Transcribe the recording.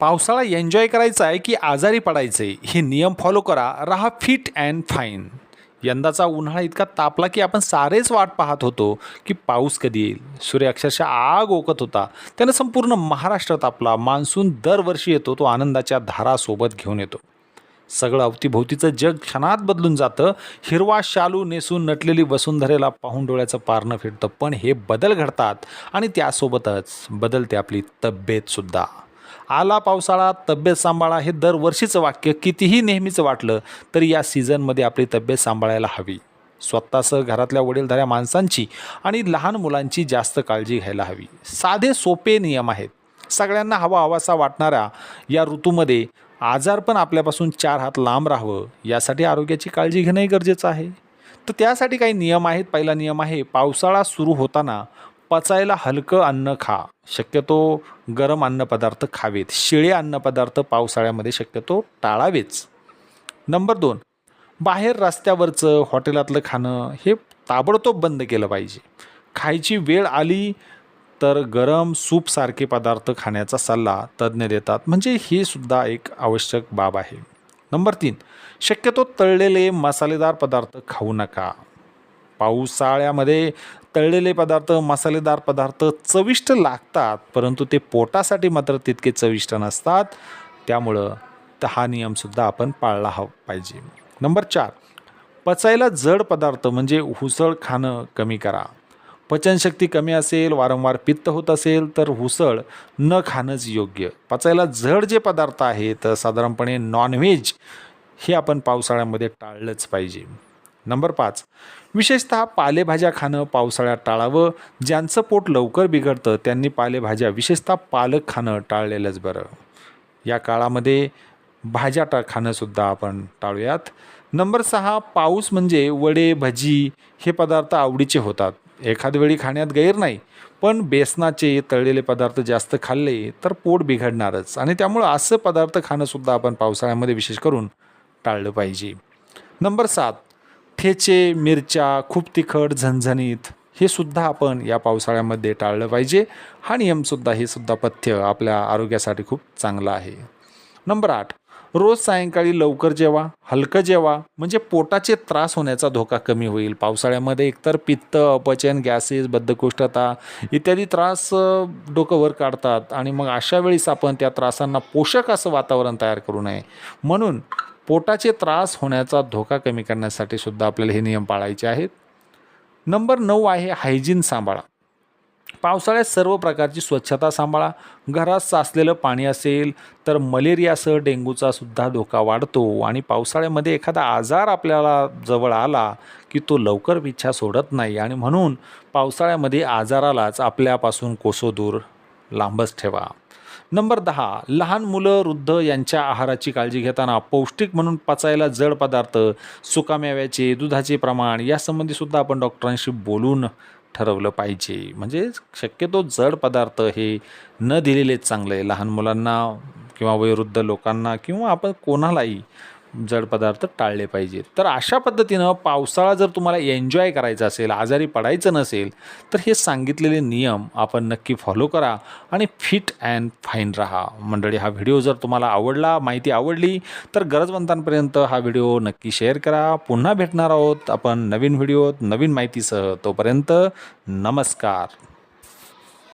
पावसाळा एन्जॉय करायचा आहे की आजारी पडायचं आहे हे नियम फॉलो करा. राहा फिट अँड फाईन यंदाचा उन्हाळा इतका तापला की आपण सारेच वाट पाहत होतो की पाऊस कधी येईल. सूर्य अक्षरशः आग ओकत होता. त्यानं संपूर्ण महाराष्ट्र तापला मान्सून दरवर्षी येतो तो आनंदाच्या धारासोबत घेऊन येतो. सगळं अवतीभोवतीचं जग क्षणात बदलून जातं. हिरवा शालू नेसून नटलेली वसुंधरेला पाहून डोळ्याचं पारणं फिरतं. पण हे बदल घडतात आणि त्यासोबतच बदलते आपली तब्येतसुद्धा आला पावसाळा तब्येत सांभाळा हे दरवर्षीचं वाक्य कितीही नेहमीचं वाटलं तरी या सीझनमध्ये आपली तब्येत सांभाळायला हवी. स्वतःसह घरातल्या वडीलधाऱ्या माणसांची आणि लहान मुलांची जास्त काळजी घ्यायला हवी. साधे सोपे नियम आहेत. सगळ्यांना हवा हवासा वाटणाऱ्या या ऋतूमध्ये आजारपण आपल्यापासून चार हात लांब राहावं यासाठी आरोग्याची काळजी घेणंही गरजेचं आहे. तर त्यासाठी काही नियम आहेत. पहिला नियम आहे पावसाळा सुरू होताना पचायला हलकं अन्न खा. शक्यतो गरम अन्नपदार्थ खावेत. शिळे अन्नपदार्थ पावसाळ्यामध्ये शक्यतो टाळावेच. नंबर दोन बाहेर रस्त्यावरचं हॉटेलातलं खाणं हे ताबडतोब बंद केलं पाहिजे. खायची वेळ आली तर गरम सूपसारखे पदार्थ खाण्याचा सल्ला तज्ज्ञ देतात. म्हणजे ही सुद्धा एक आवश्यक बाब आहे. नंबर तीन शक्यतो तळलेले मसालेदार पदार्थ खाऊ नका. पावसाळ्यामध्ये तळलेले पदार्थ मसालेदार पदार्थ चविष्ट लागतात परंतु ते पोटासाठी मात्र तितके चविष्ट नसतात. त्यामुळं त- हा नियमसुद्धा आपण पाळला हवा पाहिजे. नंबर चार पचायला जड पदार्थ म्हणजे हुसळ खाणं कमी करा. पचनशक्ती कमी असेल वारंवार पित्त होत असेल तर हुसळ न खाणंच योग्य. पचायला जड जे पदार्थ आहेत साधारणपणे नॉनव्हेज हे आपण पावसाळ्यामध्ये टाळलंच पाहिजे. नंबर पाच. विशेषतः पालेभाज्या खाणं पावसाळ्यात टाळावं. ज्यांचं पोट लवकर बिघडतं त्यांनी पालेभाज्या विशेषतः पालक खाणं टाळलेलंच बरं. या काळामध्ये भाज्या टा खाणंसुद्धा आपण टाळूयात. नंबर सहा पाऊस म्हणजे वडे भजी हे पदार्थ आवडीचे होतात. एखाद वेळी खाण्यात गैर नाही पण बेसनाचे तळलेले पदार्थ जास्त खाल्ले तर पोट बिघडणारच आणि त्यामुळं असं पदार्थ खाणंसुद्धा आपण पावसाळ्यामध्ये विशेष करून टाळलं पाहिजे. नंबर सात ठेचे मिरच्या खूप तिखट झणझणीत हे सुद्धा आपण या पावसाळ्यामध्ये टाळलं पाहिजे. हा नियमसुद्धा हे सुद्धा पथ्य आपल्या आरोग्यासाठी खूप चांगलं आहे. नंबर आठ रोज सायंकाळी लवकर जेवा हलकं जेवा म्हणजे पोटाचे त्रास होण्याचा धोका कमी होईल. पावसाळ्यामध्ये एकतर पित्त अपचन गॅसेस बद्धकोष्ठता इत्यादी त्रास डोकं वर काढतात आणि मग अशा वेळेस आपण त्या त्रासांना पोषक असं वातावरण तयार करू नये. म्हणून पोटाचे त्रास होण्याचा धोका कमी करण्यासाठी सुद्धा आपल्याला हे नियम पाळायचे आहेत. नंबर नऊ आहे हायजीन सांभाळा. पावसाळ्यात सर्व प्रकारची स्वच्छता सांभाळा. घरात साचलेलं पाणी असेल तर मलेरियासह डेंग्यूचा सुद्धा धोका वाढतो आणि पावसाळ्यामध्ये एखादा आजार आपल्याला जवळ आला की तो लवकर पिछा सोडत नाही आणि म्हणून पावसाळ्यामध्ये आजारालाच आपल्यापासून कोसो दूर लांबच ठेवा. नंबर दहा लहान मुलं वृद्ध यांच्या आहाराची काळजी घेताना पौष्टिक म्हणून पचायला जड पदार्थ सुकामेव्याचे दुधाचे प्रमाण यासंबंधी सुद्धा आपण डॉक्टरांशी बोलून ठरवलं पाहिजे. म्हणजे शक्यतो जड पदार्थ हे न दिलेलेच चांगले लहान मुलांना किंवा वयोवृद्ध लोकांना किंवा आपण कोणालाही जड पदार्थ टाळले पाहिजेत. तर अशा पद्धतीनं पावसाळा जर तुम्हाला एन्जॉय करायचा असेल आजारी पडायचं नसेल तर हे सांगितलेले नियम आपण नक्की फॉलो करा आणि फिट अँड फाईन राहा. मंडळी हा व्हिडिओ जर तुम्हाला आवडला माहिती आवडली तर गरजवंतांपर्यंत हा व्हिडिओ नक्की शेअर करा. पुन्हा भेटणार आहोत आपण नवीन व्हिडिओत नवीन माहितीसह. तोपर्यंत नमस्कार.